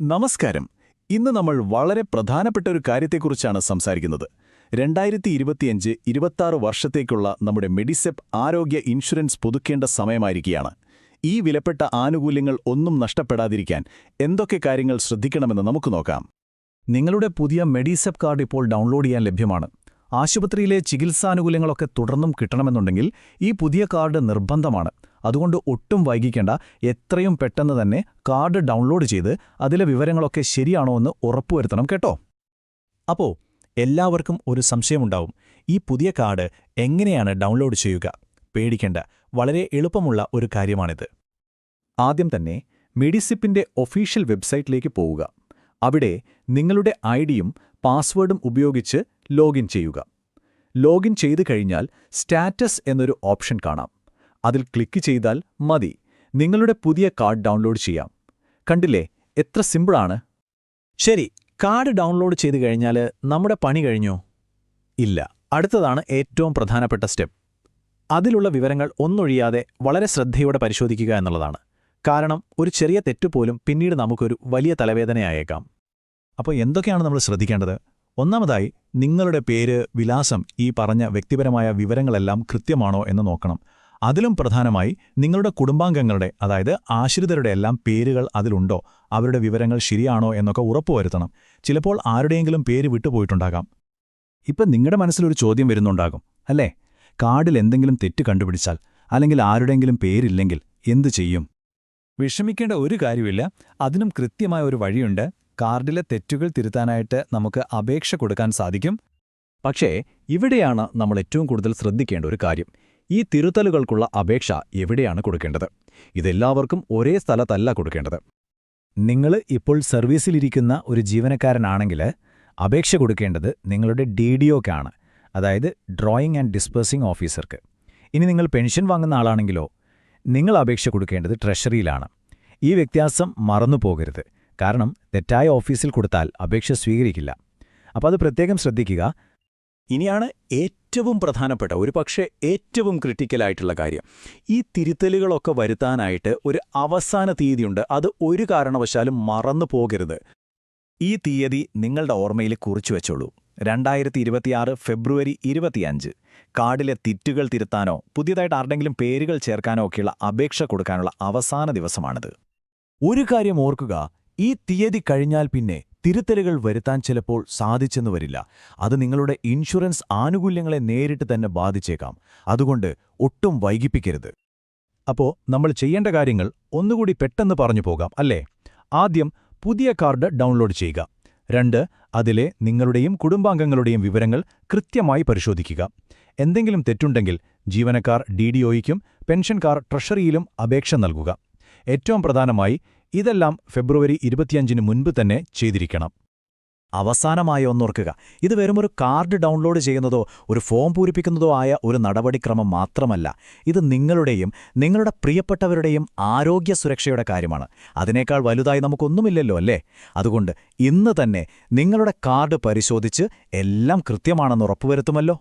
നമസ്കാരം. ഇന്ന് നമ്മൾ വളരെ പ്രധാനപ്പെട്ട ഒരു കാര്യത്തെക്കുറിച്ചാണ് സംസാരിക്കുന്നത്. രണ്ടായിരത്തി ഇരുപത്തിയഞ്ച് ഇരുപത്താറ് വർഷത്തേക്കുള്ള നമ്മുടെ മെഡിസെപ്പ് ആരോഗ്യ ഇൻഷുറൻസ് പുതുക്കേണ്ട സമയമായിരിക്കുകയാണ്. ഈ വിലപ്പെട്ട ആനുകൂല്യങ്ങൾ ഒന്നും നഷ്ടപ്പെടാതിരിക്കാൻ എന്തൊക്കെ കാര്യങ്ങൾ ശ്രദ്ധിക്കണമെന്ന് നമുക്ക് നോക്കാം. നിങ്ങളുടെ പുതിയ മെഡിസെപ്പ് കാർഡ് ഇപ്പോൾ ഡൗൺലോഡ് ചെയ്യാൻ ലഭ്യമാണ്. ആശുപത്രിയിലെ ചികിത്സാനുകൂല്യങ്ങളൊക്കെ തുടർന്നും കിട്ടണമെന്നുണ്ടെങ്കിൽ ഈ പുതിയ കാർഡ് നിർബന്ധമാണ്. അതുകൊണ്ട് ഒട്ടും വൈകിക്കേണ്ട. എത്രയും പെട്ടെന്ന് തന്നെ കാർഡ് ഡൗൺലോഡ് ചെയ്ത് അതിലെ വിവരങ്ങളൊക്കെ ശരിയാണോ എന്ന് ഉറപ്പുവരുത്തണം കേട്ടോ. അപ്പോ എല്ലാവർക്കും ഒരു സംശയമുണ്ടാവും. ഈ പുതിയ കാർഡ് എങ്ങനെയാണ് ഡൗൺലോഡ് ചെയ്യുക? പേടിക്കേണ്ട. വളരെ എളുപ്പമുള്ള ഒരു കാര്യമാണിത്. ആദ്യം തന്നെ മെഡിസിപ്പിന്റെ ഒഫീഷ്യൽ വെബ്സൈറ്റിലേക്ക് പോവുക. അവിടെ നിങ്ങളുടെ ഐഡിയും പാസ്വേഡും ഉപയോഗിച്ച് ലോഗിൻ ചെയ്യുക. ലോഗിൻ ചെയ്തു കഴിഞ്ഞാൽ സ്റ്റാറ്റസ് എന്നൊരു ഓപ്ഷൻ കാണാം. അതിൽ ക്ലിക്ക് ചെയ്താൽ മതി. നിങ്ങളുടെ പുതിയ കാർഡ് ഡൗൺലോഡ് ചെയ്യാം. കണ്ടില്ലേ? എത്ര സിമ്പിളാണ്. ശരി കാർഡ് ഡൗൺലോഡ് ചെയ്തു കഴിഞ്ഞാൽ നമ്മുടെ പണി കഴിഞ്ഞോ? ഇല്ല. അടുത്തതാണ് ഏറ്റവും പ്രധാനപ്പെട്ട സ്റ്റെപ്പ്. അതിലുള്ള വിവരങ്ങൾ ഒന്നൊഴിയാതെ വളരെ ശ്രദ്ധയോടെ പരിശോധിക്കുക എന്നുള്ളതാണ്. കാരണം ഒരു ചെറിയ തെറ്റുപോലും പിന്നീട് നമുക്കൊരു വലിയ തലവേദനയായേക്കാം അപ്പോൾ എന്തൊക്കെയാണ് നമ്മൾ ശ്രദ്ധിക്കേണ്ടത്? ഒന്നാമതായി നിങ്ങളുടെ പേര് വിലാസം ഈ പറഞ്ഞ വ്യക്തിപരമായ വിവരങ്ങളെല്ലാം കൃത്യമാണോ എന്ന് നോക്കണം. അതിലും പ്രധാനമായി നിങ്ങളുടെ കുടുംബാംഗങ്ങളുടെ അതായത് ആശ്രിതരുടെ എല്ലാം പേരുകൾ അതിലുണ്ടോ? അവരുടെ വിവരങ്ങൾ ശരിയാണോ എന്നൊക്കെ ഉറപ്പുവരുത്തണം ചിലപ്പോൾ ആരുടെയെങ്കിലും പേര് വിട്ടുപോയിട്ടുണ്ടാകാം. ഇപ്പം നിങ്ങളുടെ മനസ്സിലൊരു ചോദ്യം വരുന്നുണ്ടാകും അല്ലേ? കാർഡിൽ എന്തെങ്കിലും തെറ്റ് കണ്ടുപിടിച്ചാൽ അല്ലെങ്കിൽ ആരുടെയെങ്കിലും പേരില്ലെങ്കിൽ എന്തു ചെയ്യും? വിഷമിക്കേണ്ട ഒരു കാര്യമില്ല അതിനും കൃത്യമായ ഒരു വഴിയുണ്ട്. കാർഡിലെ തെറ്റുകൾ തിരുത്താനായിട്ട് നമുക്ക് അപേക്ഷ കൊടുക്കാൻ സാധിക്കും. പക്ഷേ ഇവിടെയാണ് നമ്മൾ ഏറ്റവും കൂടുതൽ ശ്രദ്ധിക്കേണ്ട ഒരു കാര്യം. ഈ തിരുത്തലുകൾക്കുള്ള അപേക്ഷ എവിടെയാണ് കൊടുക്കേണ്ടത്? ഇതെല്ലാവർക്കും ഒരേ സ്ഥലത്തല്ല കൊടുക്കേണ്ടത്. നിങ്ങൾ ഇപ്പോൾ സർവീസിലിരിക്കുന്ന ഒരു ജീവനക്കാരനാണെങ്കിൽ അപേക്ഷ കൊടുക്കേണ്ടത് നിങ്ങളുടെ ഡി ഡി ഒക്കാണ് അതായത് ഡ്രോയിങ് ആൻഡ് ഡിസ്പേഴ്സിംഗ് ഓഫീസർക്ക്. ഇനി നിങ്ങൾ പെൻഷൻ വാങ്ങുന്ന ആളാണെങ്കിലോ നിങ്ങൾ അപേക്ഷ കൊടുക്കേണ്ടത് ട്രഷറിയിലാണ്. ഈ വ്യത്യാസം മറന്നു പോകരുത് കാരണം തെറ്റായ ഓഫീസിൽ കൊടുത്താൽ അപേക്ഷ സ്വീകരിക്കില്ല. അപ്പോൾ അത് പ്രത്യേകം ശ്രദ്ധിക്കുക. ഇനിയാണ് ഏറ്റവും പ്രധാനപ്പെട്ട ഒരു പക്ഷേ ഏറ്റവും ക്രിട്ടിക്കലായിട്ടുള്ള കാര്യം ഈ തിരുത്തലുകളൊക്കെ വരുത്താനായിട്ട് ഒരു അവസാന തീയതിയുണ്ട്. അത് ഒരു കാരണവശാലും മറന്നു പോകരുത്. ഈ തീയതി നിങ്ങളുടെ ഓർമ്മയിൽ കുറിച്ചു വെച്ചോളൂ. രണ്ടായിരത്തി ഇരുപത്തിയാറ് ഫെബ്രുവരി ഇരുപത്തിയഞ്ച്. കാർഡിലെ തിറ്റുകൾ തിരുത്താനോ പുതിയതായിട്ട് ആരുടെങ്കിലും പേരുകൾ ചേർക്കാനോ ഒക്കെയുള്ള അപേക്ഷ കൊടുക്കാനുള്ള അവസാന ദിവസമാണിത്. ഒരു കാര്യം ഓർക്കുക ഈ തീയതി കഴിഞ്ഞാൽ പിന്നെ തിരുത്തലുകൾ വരുത്താൻ ചിലപ്പോൾ സാധിച്ചെന്നു വരില്ല. അത് നിങ്ങളുടെ ഇൻഷുറൻസ് ആനുകൂല്യങ്ങളെ നേരിട്ട് തന്നെ ബാധിച്ചേക്കാം. അതുകൊണ്ട് ഒട്ടും വൈകിപ്പിക്കരുത്. അപ്പോ നമ്മൾ ചെയ്യേണ്ട കാര്യങ്ങൾ ഒന്നുകൂടി പെട്ടെന്ന് പറഞ്ഞു പോകാം അല്ലേ? ആദ്യം പുതിയ കാർഡ് ഡൗൺലോഡ് ചെയ്യുക. രണ്ട് അതിലെ നിങ്ങളുടെയും കുടുംബാംഗങ്ങളുടെയും വിവരങ്ങൾ കൃത്യമായി പരിശോധിക്കുക. എന്തെങ്കിലും തെറ്റുണ്ടെങ്കിൽ ജീവനക്കാർ ഡി ഡി ഒയ്ക്കും പെൻഷൻകാർ ട്രഷറിയിലും അപേക്ഷ നൽകുക. ഏറ്റവും പ്രധാനമായി ഇതെല്ലാം ഫെബ്രുവരി ഇരുപത്തിയഞ്ചിന് മുൻപ് തന്നെ ചെയ്തിരിക്കണം. അവസാനമായി ഒന്നോർക്കുക ഇത് വെറും ഒരു കാർഡ് ഡൗൺലോഡ് ചെയ്യുന്നതോ ഒരു ഫോം പൂരിപ്പിക്കുന്നതോ ആയ ഒരു നടപടിക്രമം മാത്രമല്ല. ഇത് നിങ്ങളുടെയും നിങ്ങളുടെ പ്രിയപ്പെട്ടവരുടെയും ആരോഗ്യ സുരക്ഷയുടെ കാര്യമാണ്. അതിനേക്കാൾ വലുതായി നമുക്കൊന്നുമില്ലല്ലോ അല്ലേ? അതുകൊണ്ട് ഇന്ന് തന്നെ നിങ്ങളുടെ കാർഡ് പരിശോധിച്ച് എല്ലാം കൃത്യമാണെന്ന് ഉറപ്പുവരുത്തുമല്ലോ.